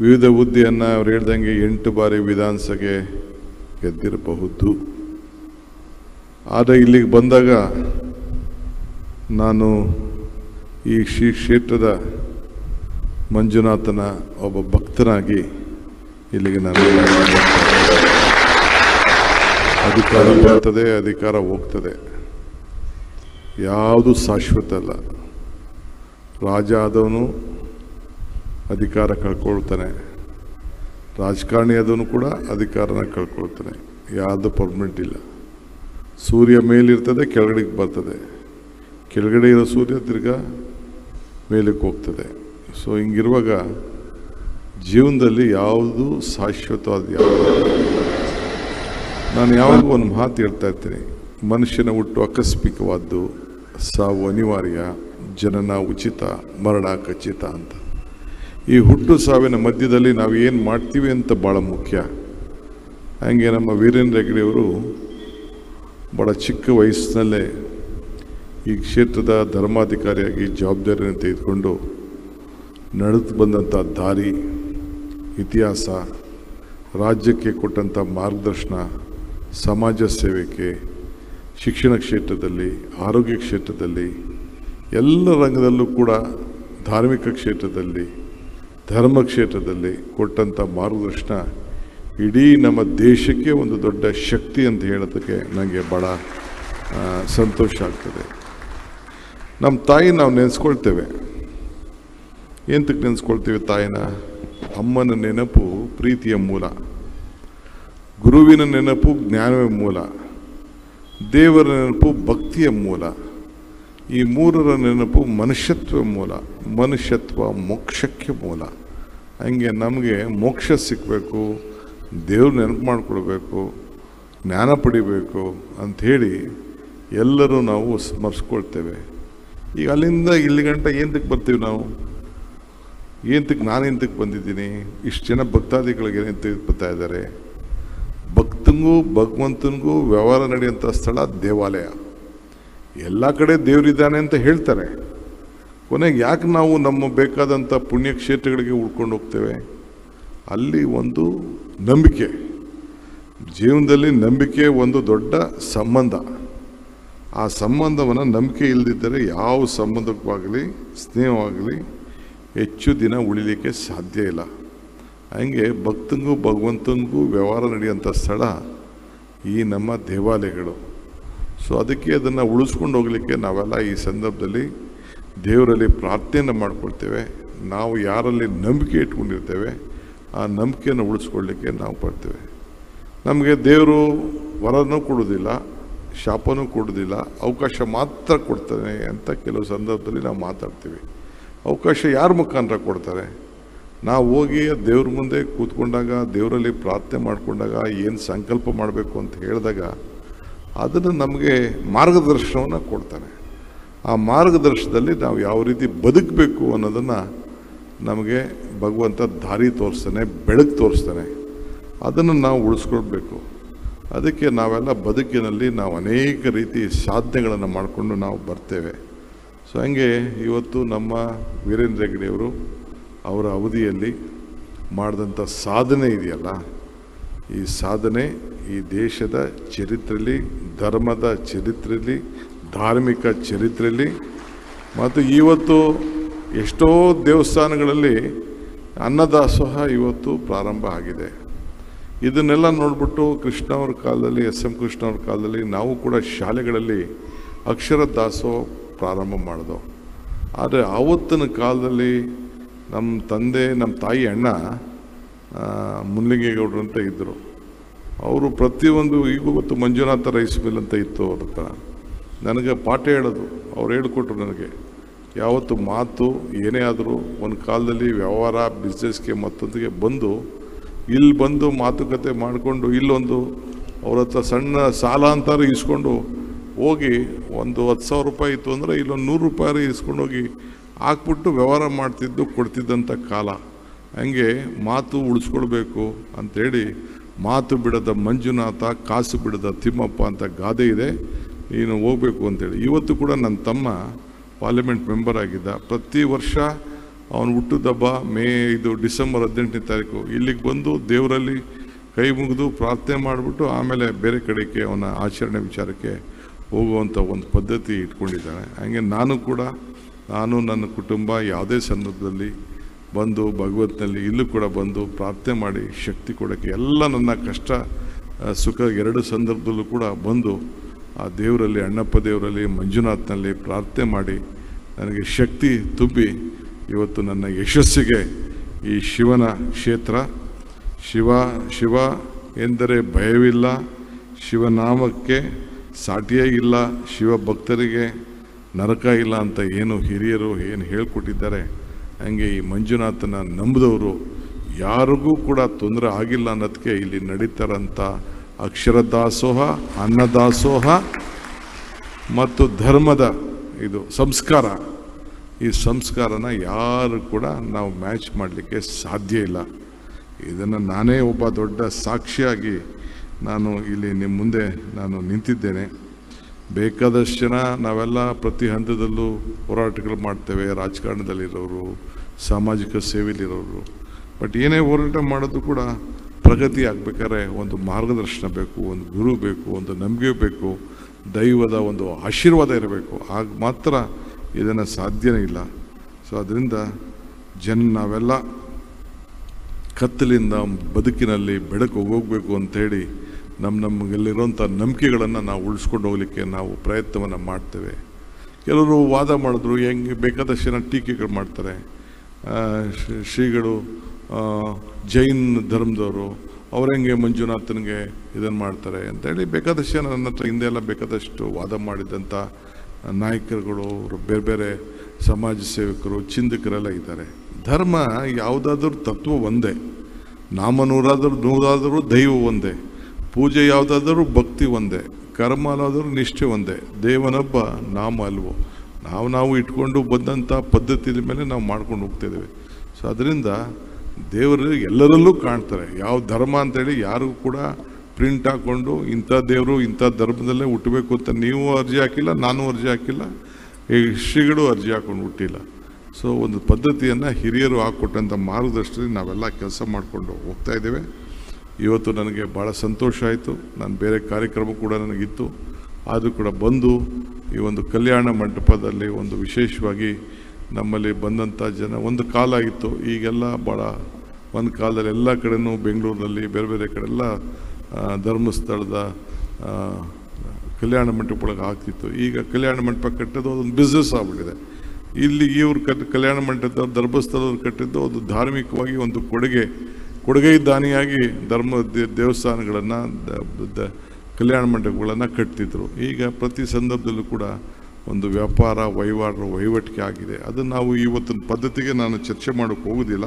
ವಿವಿಧ ಹುದ್ದೆಯನ್ನು ಅವ್ರು ಹೇಳ್ದಂಗೆ ಎಂಟು ಬಾರಿ ವಿಧಾನಸಭೆ ಗೆದ್ದಿರಬಹುದು. ಆದರೆ ಇಲ್ಲಿಗೆ ಬಂದಾಗ ನಾನು ಈ ಶ್ರೀ ಕ್ಷೇತ್ರದ ಮಂಜುನಾಥನ ಒಬ್ಬ ಭಕ್ತನಾಗಿ ಇಲ್ಲಿಗೆ ನಾನು ಅಧಿಕಾರ ಬರ್ತದೆ, ಅಧಿಕಾರ ಹೋಗ್ತದೆ. ಯಾವುದು ಶಾಶ್ವತ ಅಲ್ಲ. ರಾಜ ಆದವನು ಅಧಿಕಾರ ಕಳ್ಕೊಳ್ತಾನೆ. ರಾಜಕಾರಣಿ ಕೂಡ ಅಧಿಕಾರನ ಕಳ್ಕೊಳ್ತಾನೆ. ಯಾವುದು ಪರ್ಮನೆಂಟ್ ಇಲ್ಲ. ಸೂರ್ಯ ಮೇಲಿರ್ತದೆ, ಕೆಳಗಡೆಗೆ ಬರ್ತದೆ. ಕೆಳಗಡೆ ಇರೋ ಸೂರ್ಯ ತಿರ್ಗ ಮೇಲಕ್ಕೆ ಹೋಗ್ತದೆ. ಸೊ ಹಿಂಗಿರುವಾಗ ಜೀವನದಲ್ಲಿ ಯಾವುದು ಶಾಶ್ವತವಾದ ಯಾವುದು ನಾನು ಯಾವಾಗ ಒಂದು ಮಾತು ಹೇಳ್ತಾ ಇರ್ತೀನಿ. ಮನುಷ್ಯನ ಹುಟ್ಟು ಆಕಸ್ಮಿಕವಾದ್ದು ಸಾವು ಅನಿವಾರ್ಯ, ಜನನ ಉಚಿತ, ಮರಣ ಖಚಿತ ಅಂತ. ಈ ಹುಟ್ಟು ಸಾವಿನ ಮಧ್ಯದಲ್ಲಿ ನಾವು ಏನು ಮಾಡ್ತೀವಿ ಅಂತ ಭಾಳ ಮುಖ್ಯ. ಹಾಗೆ ನಮ್ಮ ವೀರೇಂದ್ರ ಹೆಗ್ಡೆಯವರು ಭಾಳ ಚಿಕ್ಕ ವಯಸ್ಸಿನಲ್ಲೇ ಈ ಕ್ಷೇತ್ರದ ಧರ್ಮಾಧಿಕಾರಿಯಾಗಿ ಜವಾಬ್ದಾರಿಯನ್ನು ತೆಗೆದುಕೊಂಡು ನಡೆದು ಬಂದಂಥ ದಾರಿ, ಇತಿಹಾಸ, ರಾಜ್ಯಕ್ಕೆ ಕೊಟ್ಟಂಥ ಮಾರ್ಗದರ್ಶನ, ಸಮಾಜ ಸೇವೆಗೆ, ಶಿಕ್ಷಣ ಕ್ಷೇತ್ರದಲ್ಲಿ, ಆರೋಗ್ಯ ಕ್ಷೇತ್ರದಲ್ಲಿ, ಎಲ್ಲ ರಂಗದಲ್ಲೂ ಕೂಡ ಧಾರ್ಮಿಕ ಕ್ಷೇತ್ರದಲ್ಲಿ ಧರ್ಮ ಕ್ಷೇತ್ರದಲ್ಲಿ ಕೊಟ್ಟಂಥ ಮಾರ್ಗದರ್ಶನ ಇಡೀ ನಮ್ಮ ದೇಶಕ್ಕೆ ಒಂದು ದೊಡ್ಡ ಶಕ್ತಿ ಅಂತ ಹೇಳೋದಕ್ಕೆ ನನಗೆ ಭಾಳ ಸಂತೋಷ ಆಗ್ತದೆ. ನಮ್ಮ ತಾಯಿ ನಾವು ನೆನೆಸ್ಕೊಳ್ತೇವೆ. ಎಂತಕ್ಕೆ ನೆನೆಸ್ಕೊಳ್ತೀವಿ ತಾಯಿನ? ಅಮ್ಮನ ನೆನಪು ಪ್ರೀತಿಯ ಮೂಲ. ಗುರುವಿನ ನೆನಪು ಜ್ಞಾನವೇ ಮೂಲ. ದೇವರ ನೆನಪು ಭಕ್ತಿಯ ಮೂಲ. ಈ ಮೂರರ ನೆನಪು ಮನುಷ್ಯತ್ವ ಮೂಲ, ಮನುಷ್ಯತ್ವ ಮೋಕ್ಷಕ್ಕೆ ಮೂಲ. ಹಂಗೆ ನಮಗೆ ಮೋಕ್ಷ ಸಿಕ್ಕಬೇಕು ದೇವ್ರ ನೆನಪು ಮಾಡಿಕೊಡ್ಬೇಕು, ಜ್ಞಾನ ಪಡಿಬೇಕು ಅಂಥೇಳಿ ಎಲ್ಲರೂ ನಾವು ಸ್ಮರಿಸ್ಕೊಳ್ತೇವೆ. ಈಗ ಅಲ್ಲಿಂದ ಇಲ್ಲಿ ಗಂಟ ಏನಕ್ಕೆ ಬರ್ತೀವಿ ನಾವು? ಏನಕ್ಕೆ ನಾನು ಎಂತಕ್ಕೆ ಬಂದಿದ್ದೀನಿ? ಇಷ್ಟು ಜನ ಭಕ್ತಾದಿಗಳಿಗೆ ಏನಂತ ಬರ್ತಾ ಇದ್ದಾರೆ? ಭಕ್ತನಿಗೂ ಭಗವಂತನಿಗೂ ವ್ಯವಹಾರ ನಡೆಯುವಂಥ ಸ್ಥಳ ದೇವಾಲಯ. ಎಲ್ಲ ಕಡೆ ದೇವರಿದ್ದಾನೆ ಅಂತ ಹೇಳ್ತಾರೆ. ಕೊನೆಗೆ ಯಾಕೆ ನಾವು ನಮ್ಮ ಬೇಕಾದಂಥ ಪುಣ್ಯಕ್ಷೇತ್ರಗಳಿಗೆ ಉಳ್ಕೊಂಡು ಹೋಗ್ತೇವೆ? ಅಲ್ಲಿ ಒಂದು ನಂಬಿಕೆ. ಜೀವನದಲ್ಲಿ ನಂಬಿಕೆ ಒಂದು ದೊಡ್ಡ ಸಂಬಂಧ. ಆ ಸಂಬಂಧವನ್ನು ನಂಬಿಕೆ ಇಲ್ಲದಿದ್ದರೆ ಯಾವ ಸಂಬಂಧಕ್ಕಾಗಲಿ, ಸ್ನೇಹವಾಗಲಿ ಹೆಚ್ಚು ದಿನ ಉಳಿಲಿಕ್ಕೆ ಸಾಧ್ಯ ಇಲ್ಲ. ಹಂಗೆ ಭಕ್ತನಿಗೂ ಭಗವಂತನಿಗೂ ವ್ಯವಹಾರ ನಡೆಯುವಂಥ ಸ್ಥಳ ಈ ನಮ್ಮ ದೇವಾಲಯಗಳು. ಸೊ ಅದಕ್ಕೆ ಅದನ್ನು ಉಳಿಸ್ಕೊಂಡು ಹೋಗಲಿಕ್ಕೆ ನಾವೆಲ್ಲ ಈ ಸಂದರ್ಭದಲ್ಲಿ ದೇವರಲ್ಲಿ ಪ್ರಾರ್ಥನೆಯನ್ನು ಮಾಡ್ಕೊಳ್ತೇವೆ. ನಾವು ಯಾರಲ್ಲಿ ನಂಬಿಕೆ ಇಟ್ಕೊಂಡಿರ್ತೇವೆ, ಆ ನಂಬಿಕೆಯನ್ನು ಉಳಿಸ್ಕೊಳ್ಳಿಕ್ಕೆ ನಾವು ಪಡ್ತೇವೆ ನಮಗೆ ದೇವರು ವರನೂ ಕೊಡೋದಿಲ್ಲ, ಶಾಪನೂ ಕೊಡೋದಿಲ್ಲ, ಅವಕಾಶ ಮಾತ್ರ ಕೊಡ್ತಾನೆ ಅಂತ ಕೆಲವು ಸಂದರ್ಭದಲ್ಲಿ ನಾವು ಮಾತಾಡ್ತೀವಿ. ಅವಕಾಶ ಯಾರ ಮುಖಾಂತರ ಕೊಡ್ತಾರೆ? ನಾವು ಹೋಗಿ ದೇವ್ರ ಮುಂದೆ ಕೂತ್ಕೊಂಡಾಗ, ದೇವರಲ್ಲಿ ಪ್ರಾರ್ಥನೆ ಮಾಡಿಕೊಂಡಾಗ, ಏನು ಸಂಕಲ್ಪ ಮಾಡಬೇಕು ಅಂತ ಹೇಳಿದಾಗ ಅದನ್ನು ನಮಗೆ ಮಾರ್ಗದರ್ಶನವನ್ನು ಕೊಡ್ತಾನೆ ಆ ಮಾರ್ಗದರ್ಶನದಲ್ಲಿ ನಾವು ಯಾವ ರೀತಿ ಬದುಕಬೇಕು ಅನ್ನೋದನ್ನು ನಮಗೆ ಭಗವಂತ ದಾರಿ ತೋರಿಸ್ತಾನೆ, ಬೆಳಕು ತೋರಿಸ್ತಾನೆ. ಅದನ್ನು ನಾವು ಉಳಿಸ್ಕೊಳ್ಬೇಕು. ಅದಕ್ಕೆ ನಾವೆಲ್ಲ ಬದುಕಿನಲ್ಲಿ ನಾವು ಅನೇಕ ರೀತಿ ಸಾಧನೆಗಳನ್ನು ಮಾಡಿಕೊಂಡು ನಾವು ಬರ್ತೇವೆ. ಸೊ, ಹಂಗೆ ಇವತ್ತು ನಮ್ಮ ವೀರೇಂದ್ರ ಹೆಗ್ಡೆಯವರು ಅವರ ಅವಧಿಯಲ್ಲಿ ಮಾಡಿದಂಥ ಸಾಧನೆ ಇದೆಯಲ್ಲ? ಈ ಸಾಧನೆ ಈ ದೇಶದ ಚರಿತ್ರೆಯಲ್ಲಿ ಧರ್ಮದ ಚರಿತ್ರೆಯಲ್ಲಿ ಧಾರ್ಮಿಕ ಚರಿತ್ರೆಯಲ್ಲಿ ಮತ್ತು ಇವತ್ತು ಎಷ್ಟೋ ದೇವಸ್ಥಾನಗಳಲ್ಲಿ ಅನ್ನದಾಸೋಹ ಇವತ್ತು ಪ್ರಾರಂಭ ಆಗಿದೆ. ಇದನ್ನೆಲ್ಲ ನೋಡಿಬಿಟ್ಟು ಕೃಷ್ಣ ಅವ್ರ ಕಾಲದಲ್ಲಿ, ಎಸ್ ಎಂ ಕೃಷ್ಣ ಅವ್ರ ಕಾಲದಲ್ಲಿ ನಾವು ಕೂಡ ಶಾಲೆಗಳಲ್ಲಿ ಅಕ್ಷರ ದಾಸೋಹ ಪ್ರಾರಂಭ ಮಾಡಿದೆವು. ಆದರೆ ಆವತ್ತಿನ ಕಾಲದಲ್ಲಿ ನಮ್ಮ ತಂದೆ, ನಮ್ಮ ತಾಯಿ ಅಣ್ಣ ಅಂತ ಇದ್ದರು. ಅವರು ಪ್ರತಿಯೊಂದು ಈಗ ಗೊತ್ತು ಮಂಜುನಾಥ ರೈಸ್ ಮಿಲ್ ಅಂತ ಇತ್ತು ಅವ್ರ ಹತ್ರ. ನನಗೆ ಪಾಠ ಹೇಳೋದು, ಅವ್ರು ಹೇಳಿಕೊಟ್ರು ನನಗೆ. ಯಾವತ್ತು ಮಾತು ಏನೇ ಆದರೂ ಒಂದು ಕಾಲದಲ್ಲಿ ವ್ಯವಹಾರ ಬಿಸ್ನೆಸ್ಗೆ ಮತ್ತೊಂದಿಗೆ ಬಂದು, ಇಲ್ಲಿ ಬಂದು ಮಾತುಕತೆ ಮಾಡಿಕೊಂಡು, ಇಲ್ಲೊಂದು ಅವ್ರ ಹತ್ರ ಸಣ್ಣ ಸಾಲ ಅಂತಾರೆ ಇಸ್ಕೊಂಡು ಹೋಗಿ ಒಂದು ಹತ್ತು ಸಾವಿರ ರೂಪಾಯಿ ಇತ್ತು ಅಂದರೆ ಇಲ್ಲೊಂದು ನೂರು ರೂಪಾಯಿ ಇಸ್ಕೊಂಡೋಗಿ ಹಾಕ್ಬಿಟ್ಟು ವ್ಯವಹಾರ ಮಾಡ್ತಿದ್ದು, ಕೊಡ್ತಿದ್ದಂಥ ಕಾಲ. ಹಂಗೆ ಮಾತು ಉಳಿಸ್ಕೊಳ್ಬೇಕು ಅಂಥೇಳಿ ಮಾತು ಬಿಡದ ಮಂಜುನಾಥ, ಕಾಸು ಬಿಡದ ತಿಮ್ಮಪ್ಪ ಅಂತ ಗಾದೆ ಇದೆ. ನೀನು ಹೋಗ್ಬೇಕು ಅಂತೇಳಿ. ಇವತ್ತು ಕೂಡ ನನ್ನ ತಮ್ಮ ಪಾರ್ಲಿಮೆಂಟ್ ಮೆಂಬರ್ ಆಗಿದ್ದ. ಪ್ರತಿ ವರ್ಷ ಅವನು ಹುಟ್ಟುದಬ್ಬ, ಮೇ ಇದು ಡಿಸೆಂಬರ್ ಹದಿನೆಂಟನೇ ತಾರೀಕು ಇಲ್ಲಿಗೆ ಬಂದು ದೇವರಲ್ಲಿ ಕೈ ಮುಗಿದು ಪ್ರಾರ್ಥನೆ ಮಾಡಿಬಿಟ್ಟು ಆಮೇಲೆ ಬೇರೆ ಕಡೆಗೆ ಅವನ ಆಚರಣೆ ವಿಚಾರಕ್ಕೆ ಹೋಗುವಂಥ ಒಂದು ಪದ್ಧತಿ ಇಟ್ಕೊಂಡಿದ್ದಾನೆ. ಹಾಗೆ ನಾನು ಕೂಡ, ನಾನು ನನ್ನ ಕುಟುಂಬ ಯಾವುದೇ ಸಂದರ್ಭದಲ್ಲಿ ಬಂದು ಭಗವತ್ನಲ್ಲಿ ಇಲ್ಲೂ ಕೂಡ ಬಂದು ಪ್ರಾರ್ಥನೆ ಮಾಡಿ ಶಕ್ತಿ ಕೊಡೋಕ್ಕೆ ಎಲ್ಲ ನನ್ನ ಕಷ್ಟ ಸುಖ ಎರಡು ಸಂದರ್ಭದಲ್ಲೂ ಕೂಡ ಬಂದು ಆ ದೇವರಲ್ಲಿ, ಅಣ್ಣಪ್ಪ ದೇವರಲ್ಲಿ, ಮಂಜುನಾಥ್ನಲ್ಲಿ ಪ್ರಾರ್ಥನೆ ಮಾಡಿ ನನಗೆ ಶಕ್ತಿ ತುಂಬಿ ಇವತ್ತು ನನ್ನ ಯಶಸ್ಸಿಗೆ ಈ ಶಿವನ ಕ್ಷೇತ್ರ. ಶಿವ ಶಿವ ಎಂದರೆ ಭಯವಿಲ್ಲ, ಶಿವನಾಮಕ್ಕೆ ಸಾಟಿಯೇ ಇಲ್ಲ ಶಿವ ಭಕ್ತರಿಗೆ ನರಕ ಇಲ್ಲ ಅಂತ ಏನು ಹಿರಿಯರು ಏನು ಹೇಳ್ಕೊಟ್ಟಿದ್ದಾರೆ. ಹಂಗೆ ಈ ಮಂಜುನಾಥನ ನಂಬಿದವರು ಯಾರಿಗೂ ಕೂಡ ತೊಂದರೆ ಆಗಿಲ್ಲ ಅನ್ನೋದಕ್ಕೆ ಇಲ್ಲಿ ನಡೀತಾರಂಥ ಅಕ್ಷರದಾಸೋಹ, ಅನ್ನದಾಸೋಹ ಮತ್ತು ಧರ್ಮದ ಇದು ಸಂಸ್ಕಾರ. ಈ ಸಂಸ್ಕಾರನ ಯಾರು ಕೂಡ ನಾವು ಮ್ಯಾಚ್ ಮಾಡಲಿಕ್ಕೆ ಸಾಧ್ಯ ಇಲ್ಲ. ಇದನ್ನು ನಾನೇ ಒಬ್ಬ ದೊಡ್ಡ ಸಾಕ್ಷಿಯಾಗಿ ನಾನು ಇಲ್ಲಿ ನಿಮ್ಮ ಮುಂದೆ ನಾನು ನಿಂತಿದ್ದೇನೆ. ಬೇಕಾದಷ್ಟು ಜನ ನಾವೆಲ್ಲ ಪ್ರತಿ ಹಂತದಲ್ಲೂ ಹೋರಾಟಗಳು ಮಾಡ್ತೇವೆ, ರಾಜಕಾರಣದಲ್ಲಿರೋರು, ಸಾಮಾಜಿಕ ಸೇವೆಯಲ್ಲಿರೋರು. ಬಟ್ ಏನೇ ಹೋರಾಟ ಮಾಡೋದು ಕೂಡ ಪ್ರಗತಿ ಆಗಬೇಕಾದ್ರೆ ಒಂದು ಮಾರ್ಗದರ್ಶನ ಬೇಕು, ಒಂದು ಗುರು ಬೇಕು, ಒಂದು ನಂಬಿಕೆ ಬೇಕು, ದೈವದ ಒಂದು ಆಶೀರ್ವಾದ ಇರಬೇಕು. ಆಗ ಮಾತ್ರ ಇದನ್ನು ಸಾಧ್ಯನೇ ಇಲ್ಲ. ಸೊ ಅದರಿಂದ ಜನ ನಾವೆಲ್ಲ ಕತ್ತಲಿಂದ ಬದುಕಿನಲ್ಲಿ ಬೆಳಕು ಹೋಗಬೇಕು ಅಂಥೇಳಿ ನಮ್ಮ ನಮಗೆಲ್ಲಿರುವಂಥ ನಂಬಿಕೆಗಳನ್ನು ನಾವು ಉಳಿಸ್ಕೊಂಡು ಹೋಗಲಿಕ್ಕೆ ನಾವು ಪ್ರಯತ್ನವನ್ನು ಮಾಡ್ತೇವೆ. ಕೆಲವರು ವಾದ ಮಾಡಿದ್ರು, ಹೆಂಗೆ ಬೇಕಾದಷ್ಟು ಜನ ಟೀಕೆಗಳು ಮಾಡ್ತಾರೆ. ಶ್ರೀಗಳು ಜೈನ್ ಧರ್ಮದವರು, ಅವ್ರು ಹೆಂಗೆ ಮಂಜುನಾಥನಿಗೆ ಇದನ್ನು ಮಾಡ್ತಾರೆ ಅಂತೇಳಿ ಬೇಕಾದಷ್ಟು ಜನ ನನ್ನ ಹತ್ರ ಹಿಂದೆ ಎಲ್ಲ ಬೇಕಾದಷ್ಟು ವಾದ ಮಾಡಿದಂಥ ನಾಯಕರುಗಳು ಬೇರೆ ಬೇರೆ ಸಮಾಜ ಸೇವಕರು, ಚಿಂತಕರೆಲ್ಲ ಇದ್ದಾರೆ. ಧರ್ಮ ಯಾವುದಾದ್ರೂ ತತ್ವ ಒಂದೇ. ನಾಮ ನೂರಾದರೂ ನೂರಾದರೂ ದೈವ ಒಂದೇ. ಪೂಜೆ ಯಾವುದಾದರೂ ಭಕ್ತಿ ಒಂದೇ, ಕರ್ಮ ಅಲ್ಲಾದರೂ ನಿಷ್ಠೆ ಒಂದೇ. ದೇವನೊಬ್ಬ ನಾಮ ಅಲ್ವೋ? ನಾವು ನಾವು ಇಟ್ಕೊಂಡು ಬಂದಂಥ ಪದ್ಧತಿ ಮೇಲೆ ನಾವು ಮಾಡ್ಕೊಂಡು ಹೋಗ್ತಿದ್ದೇವೆ ಸೊ ಅದರಿಂದ ದೇವರು ಎಲ್ಲರಲ್ಲೂ ಕಾಣ್ತಾರೆ. ಯಾವ ಧರ್ಮ ಅಂತೇಳಿ ಯಾರಿಗೂ ಕೂಡ ಪ್ರಿಂಟ್ ಹಾಕ್ಕೊಂಡು ಇಂಥ ದೇವರು ಇಂಥ ಧರ್ಮದಲ್ಲೇ ಹುಟ್ಟಬೇಕು ಅಂತ ನೀವು ಅರ್ಜಿ ಹಾಕಿಲ್ಲ, ನಾನು ಅರ್ಜಿ ಹಾಕಿಲ್ಲ, ಈ ಶ್ರೀಗಳು ಅರ್ಜಿ ಹಾಕ್ಕೊಂಡು ಹುಟ್ಟಿಲ್ಲ. ಸೊ ಒಂದು ಪದ್ಧತಿಯನ್ನು ಹಿರಿಯರು ಹಾಕ್ಕೊಟ್ಟಂಥ ಮಾರ್ಗದರ್ಶನದಲ್ಲಿ ನಾವೆಲ್ಲ ಕೆಲಸ ಮಾಡಿಕೊಂಡು ಹೋಗ್ತಾ ಇದ್ದೇವೆ. ಇವತ್ತು ನನಗೆ ಭಾಳ ಸಂತೋಷ ಆಯಿತು. ನಾನು ಬೇರೆ ಕಾರ್ಯಕ್ರಮ ಕೂಡ ನನಗಿತ್ತು. ಆದರೂ ಕೂಡ ಬಂದು ಈ ಒಂದು ಕಲ್ಯಾಣ ಮಂಟಪದಲ್ಲಿ ಒಂದು ವಿಶೇಷವಾಗಿ ನಮ್ಮಲ್ಲಿ ಬಂದಂಥ ಜನ ಒಂದು ಕಾಲ ಆಗಿತ್ತು. ಈಗೆಲ್ಲ ಭಾಳ ಒಂದು ಕಾಲದಲ್ಲಿ ಎಲ್ಲ ಕಡೆನೂ ಬೆಂಗಳೂರಿನಲ್ಲಿ ಬೇರೆ ಬೇರೆ ಕಡೆ ಎಲ್ಲ ಧರ್ಮಸ್ಥಳದ ಕಲ್ಯಾಣ ಮಂಟಪ ಒಳಗೆ ಆಗ್ತಿತ್ತು. ಈಗ ಕಲ್ಯಾಣ ಮಂಟಪ ಕಟ್ಟೋದು ಅದೊಂದು ಬಿಸ್ನೆಸ್ ಆಗ್ಬಿಟ್ಟಿದೆ. ಇಲ್ಲಿ ಇವ್ರು ಕಟ್ ಕಲ್ಯಾಣ ಮಂಟಪದ ಧರ್ಮಸ್ಥಳದವ್ರು ಕಟ್ಟಿದ್ದು ಒಂದು ಧಾರ್ಮಿಕವಾಗಿ ಒಂದು ಕೊಡುಗೆ. ಕೊಡುಗೆ ದಾನಿಯಾಗಿ ಧರ್ಮ ದೇವಸ್ಥಾನಗಳನ್ನು ಕಲ್ಯಾಣ ಮಂಟಪಗಳನ್ನು ಕಟ್ತಿದ್ರು. ಈಗ ಪ್ರತಿ ಸಂದರ್ಭದಲ್ಲೂ ಕೂಡ ಒಂದು ವ್ಯಾಪಾರ, ವಹಿವಾಟು, ವಹಿವಾಟಿಕೆ ಆಗಿದೆ. ಅದನ್ನು ನಾವು ಇವತ್ತಿನ ಪದ್ಧತಿಗೆ ನಾನು ಚರ್ಚೆ ಮಾಡೋಕ್ಕೆ ಹೋಗೋದಿಲ್ಲ.